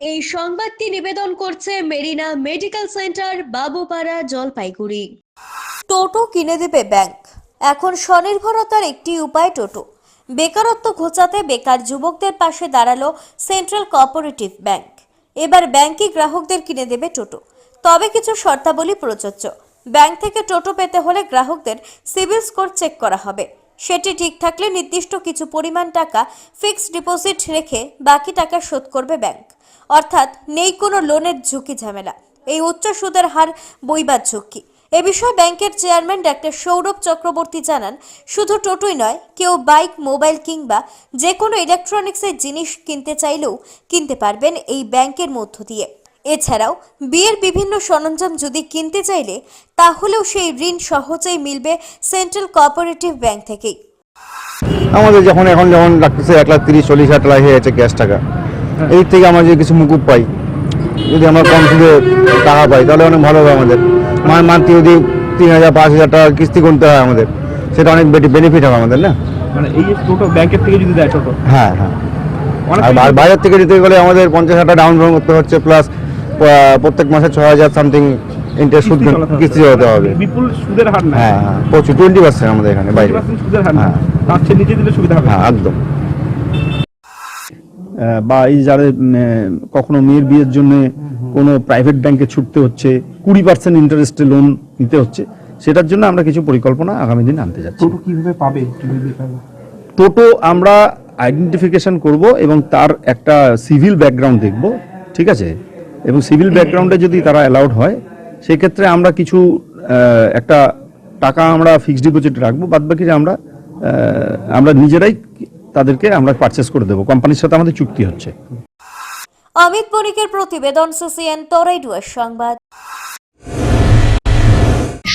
এই সংবাদটি নিবেদন করছে মেরিনা মেডিকেল সেন্টার, বাবুপাড়া, জলপাইগুড়ি। টোটো কিনে দেবে ব্যাংক। এখন স্বনির্ভরতার একটি উপায় টোটো। বেকারত্ব ঘোচাতে বেকার যুবকদের পাশে দাঁড়াল সেন্ট্রাল কোঅপারেটিভ ব্যাংক। এবার ব্যাংকই গ্রাহকদের কিনে দেবে টোটো। তবে কিছু শর্তাবলী প্রযোজ্য। ব্যাংক থেকে টোটো পেতে হলে গ্রাহকদের সিভিল স্কোর চেক করা হবে। সেটি ঠিক থাকলে নির্দিষ্ট কিছু পরিমাণ টাকা ফিক্সড ডিপোজিট রেখে বাকি টাকা শোধ করবে ব্যাংক। অর্থাৎ নেই কোনো লোনের ঝুঁকি ঝামেলা। এই উচ্চ সুদের হার বইবার ঝুঁকি। এ বিষয়ে ব্যাংকের চেয়ারম্যান ডাক্তার সৌরভ চক্রবর্তী জানান, শুধু টোটোই নয়, কেউ বাইক, মোবাইল কিংবা যে কোনো ইলেকট্রনিক্সের জিনিস কিনতে চাইলেও কিনতে পারবেন এই ব্যাংকের মধ্য দিয়ে। এছাড়াও বিয়ের বিভিন্ন সরঞ্জাম যদি কিনতে চাইলে তাহলেও সেই ঋণ সহজেই মিলবে সেন্ট্রাল কোঅপারেটিভ ব্যাংক থেকেই আমাদের যখন এখন যখন লাগতেছে এক লাখ তিরিশ চল্লিশ হাজার টাকা হয়ে যাচ্ছে ক্যাশ টাকা এই থেকে আমরা যদি কিছু মুকুব পাই যদি আমরা কম সুদে টাকা পাই তাহলে অনেক ভালো হবে আমাদের। মান্থলি যদি তিন হাজার পাঁচ হাজার টাকা কিস্তি করতে হয় আমাদের সেটা অনেক বেটি বেনিফিট হবে আমাদের না? মানে এই যে টোটো ব্যাংকের থেকে যদি দেয় টোটো হ্যাঁ হ্যাঁ। আর বা- থেকে দিতে গেলে আমাদের পঞ্চাশ হাজার টাকা ডাউন পেমেন্ট করতে হচ্ছে প্লাস প্রত্যেক মাসে ছ হাজার সামথিং ইন্টারেস্ট সুদ কিস্তি হতে হবে। বিপুল সুদের হার না হ্যাঁ হ্যাঁ প্রচুর টোয়েন্টি পার্সেন্ট আমাদের এখানে বাইরে। সুদের হার হ্যাঁ। তার চেয়ে নিচে দিলে সুবিধা হবে। হ্যাঁ একদম। বা এই যারা কখনো মেয়ের বিয়ের জন্য কোনো প্রাইভেট ব্যাংকে ছুটতে হচ্ছে কুড়ি পার্সেন্ট ইন্টারেস্টে লোন নিতে হচ্ছে সেটার জন্য আমরা কিছু পরিকল্পনা আগামী দিন আনতে যাচ্ছি। টোটো কীভাবে কীভাবে পাবে? টোটো আমরা আইডেন্টিফিকেশন করব এবং তার একটা সিভিল ব্যাকগ্রাউন্ড দেখব ঠিক আছে? এবং সিভিল ব্যাকগ্রাউন্ডে যদি তারা অ্যালাউড হয়, সেক্ষেত্রে আমরা কিছু একটা টাকা আমরা ফিক্সড ডিপোজিট রাখব বাদ বাকি আমরা আমরা নিজেরাই তাদেরকে আমরা পারচেস করে দেবো। কোম্পানির সাথে আমাদের চুক্তি হচ্ছে। অমিত বণিকের প্রতিবেদন সিসিএন তরাইডুয়ার সংবাদ।